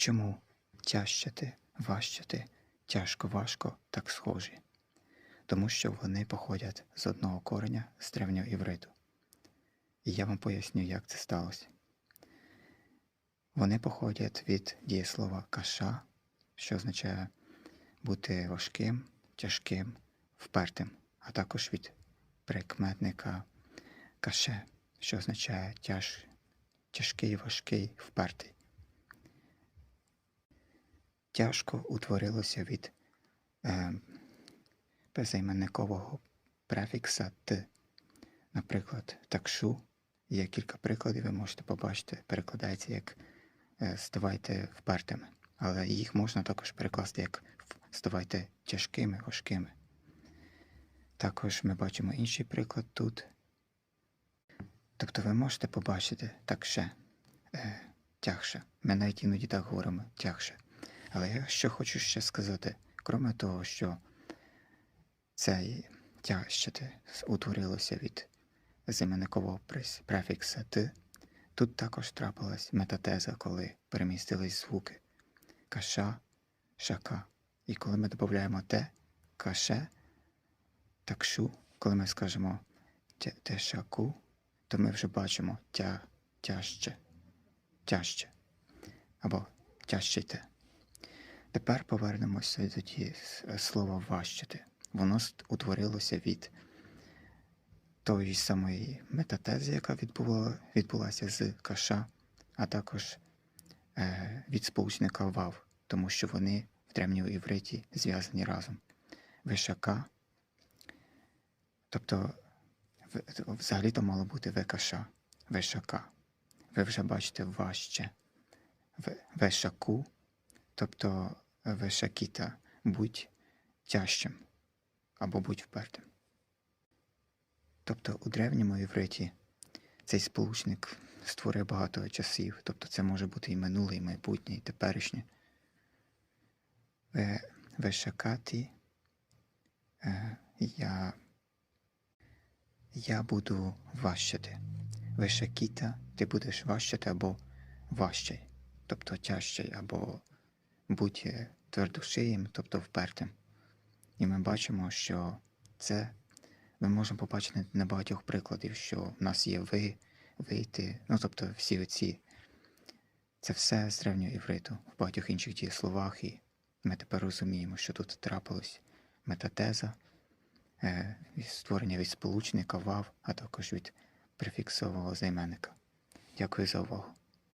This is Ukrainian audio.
Чому тяжчати, важчати, тяжко, важко так схожі? Тому що вони походять з одного кореня з древнього івриту. І я вам поясню, як це сталося. Вони походять від дієслова каша, що означає бути важким, тяжким, впертим, а також від прикметника каше, що означає тяж, тяжкий, важкий, впертий. Тяжко утворилося від е, безіменникового префікса т. Наприклад, такшу. Є кілька прикладів, ви можете побачити, перекладається як е, ставайте впертими. Але їх можна також перекласти як ставайте тяжкими, важкими. Також ми бачимо інший приклад тут. Тобто ви можете побачити так ще е, тягше. Ми навіть іноді так говоримо тягше. Але я що хочу ще сказати, кроме того, що цей тяжчати утворилося від зіменникового префікса т, тут також трапилась метатеза, коли перемістились звуки каша, шака. І коли ми додаємо те, каше, такшу, коли ми скажемо те, те шаку, то ми вже бачимо тя, тяжче, тяжче або тяжчите. Тепер повернемося до ті слова важчити. Воно утворилося від тої самої метатези, яка відбула, відбулася з каша, а також е, від сполучника вав, тому що вони в древньому івриті зв'язані разом. Вишака, тобто взагалі то мало бути векаша, вишака. Ви вже бачите важче. Вешаку, тобто вешакіта, будь тяжчим або будь впертим. Тобто у древньому івриті цей сполучник створює багато часів, тобто це може бути і минуле, і майбутнє, і теперішнє. Ве, вешакаті е, я, я буду важчати. Вешакіта ти будеш важчати або важчий, тобто тяжчий, або будь е, твердошиїм, тобто впертим. І ми бачимо, що це ми можемо побачити на багатьох прикладів, що в нас є ви, вийти, ну тобто всі оці. Це все з древнього івриту в багатьох інших дієсловах, і ми тепер розуміємо, що тут трапилось метатеза, е, створення від сполучника вав, а також від префіксового займенника. Дякую за увагу.